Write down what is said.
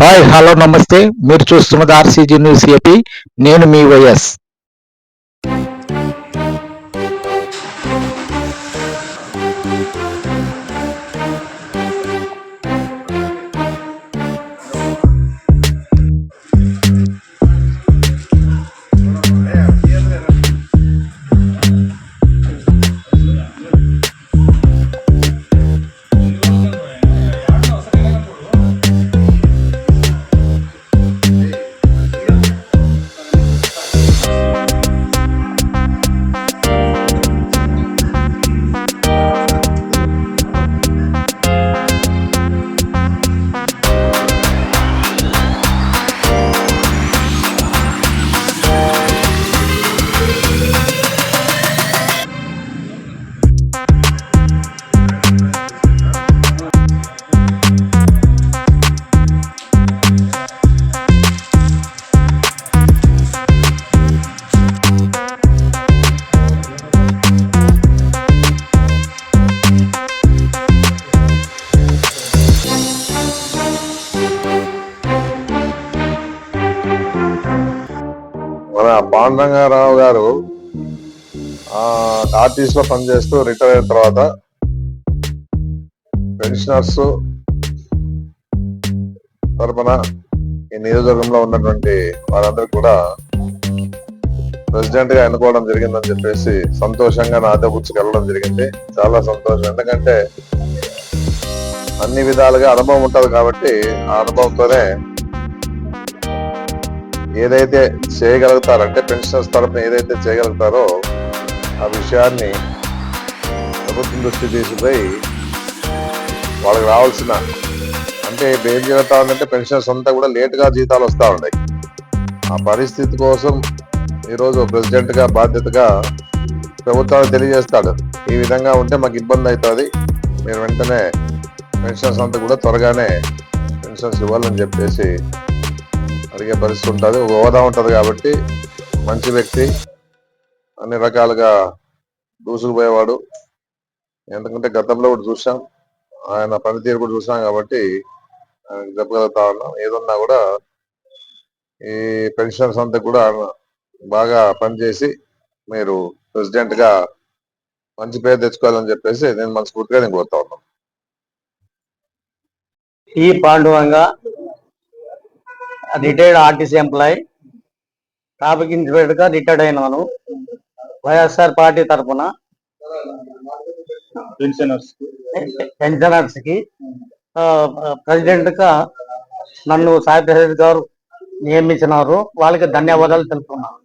Hi hello నమస్తే. మీరు చూస్తున్నది ఆర్సీజీ న్యూస్ ఏపీ. నేను మీ వైఎస్. మన పాండురంగారావు గారు ఆర్టీస్లో పనిచేస్తూ రిటైర్ అయిన తర్వాత పెన్షనర్స్ తరపున ఈ నియోజకవర్గంలో ఉన్నటువంటి వారందరూ కూడా ప్రెసిడెంట్గా ఎన్నుకోవడం జరిగిందని చెప్పేసి సంతోషంగా నాతో వెళ్ళడం జరిగింది. చాలా సంతోషం. ఎందుకంటే అన్ని విధాలుగా అనుభవం ఉంటది కాబట్టి ఆ అనుభవంతోనే ఏదైతే చేయగలుగుతారంటే పెన్షనర్స్ తరపున ఏదైతే చేయగలుగుతారో ఆ విషయాన్ని ప్రభుత్వం దృష్టి తీసుకుపోయి వాళ్ళకి రావాల్సిన అంటే ఇప్పుడు ఏం జరుగుతా ఉందంటే పెన్షనర్స్ అంతా కూడా లేటుగా జీతాలు వస్తూ ఉన్నాయి. ఆ పరిస్థితి కోసం ఈరోజు ప్రెసిడెంట్గా బాధ్యతగా ప్రభుత్వాలు తెలియజేస్తాడు. ఈ విధంగా ఉంటే మాకు ఇబ్బంది అవుతుంది. మీరు వెంటనే పెన్షన్స్ అంతా కూడా త్వరగానే పెన్షన్స్ ఇవ్వాలని చెప్పేసి అడిగే పరిస్థితి ఉంటుంది ఒక హోదా ఉంటుంది కాబట్టి మంచి వ్యక్తి అన్ని రకాలుగా దూసుకుపోయేవాడు ఎందుకంటే గతంలో కూడా చూసాం ఆయన పనితీరు కూడా చూసాం కాబట్టి ఆయనకు చెప్పగలుగుతా ఉన్నాం. ఏదన్నా కూడా ఈ పెన్షనర్స్ అంతా కూడా బాగా పనిచేసి మీరు ప్రెసిడెంట్గా మంచి పేరు తెచ్చుకోవాలని చెప్పేసి నేను మనస్ఫూర్తిగా నేను కోరుతా ఉన్నాను. ఈ పాండవంగా రిటైర్డ్ ఆర్టీసీ ఎంప్లాయ్. ట్రాఫిక్ ఇన్స్పెక్టర్గా రిటైర్డ్ అయినాను వైఎస్ఆర్ పార్టీ తరఫున పెన్షనర్స్ పెన్షనర్స్కి ప్రెసిడెంట్గా నన్ను సాయి ప్రెసిడెంట్ గారు నియమించినారు. వాళ్ళకి ధన్యవాదాలు తెలుపుతున్నాను.